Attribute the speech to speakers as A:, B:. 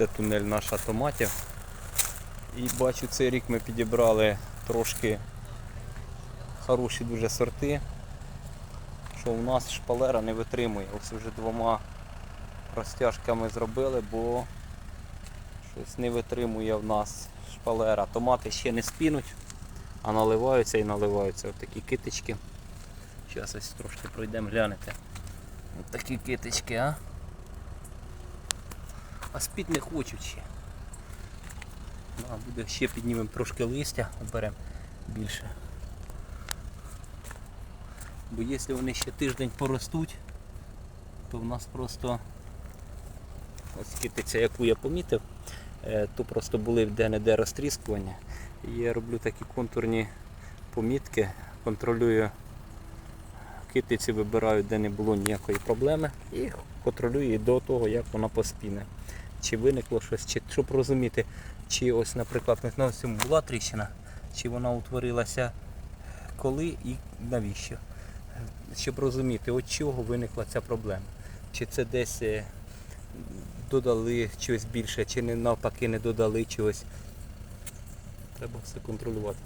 A: Це тунель наша томатів. І бачу, цей рік ми підібрали трошки хороші дуже сорти, що у нас шпалера не витримує. Ось вже двома розтяжками зробили, бо щось не витримує в нас шпалера. Томати ще не спінуть, а наливаються і наливаються. Ось такі китички. Зараз ось трошки пройдемо глянете. Ось такі китички, а? А спіть не хочуть ще. Да, буде ще піднімемо трошки листя, оберемо більше. Бо якщо вони ще тиждень поростуть, то в нас просто ось китиця, яку я помітив, е, то просто були де-не-де розтріскування. І я роблю такі контурні помітки, контролюю китиці, вибираю, де не було ніякої проблеми, і контролюю її до того, як вона поспіне. Чи виникло щось, чи щоб розуміти, чи ось, наприклад, на цьому була тріщина, чи вона утворилася коли і навіщо. Щоб розуміти, від чого виникла ця проблема. Чи це десь е, додали чогось більше, чи навпаки не додали чогось. Треба все контролювати.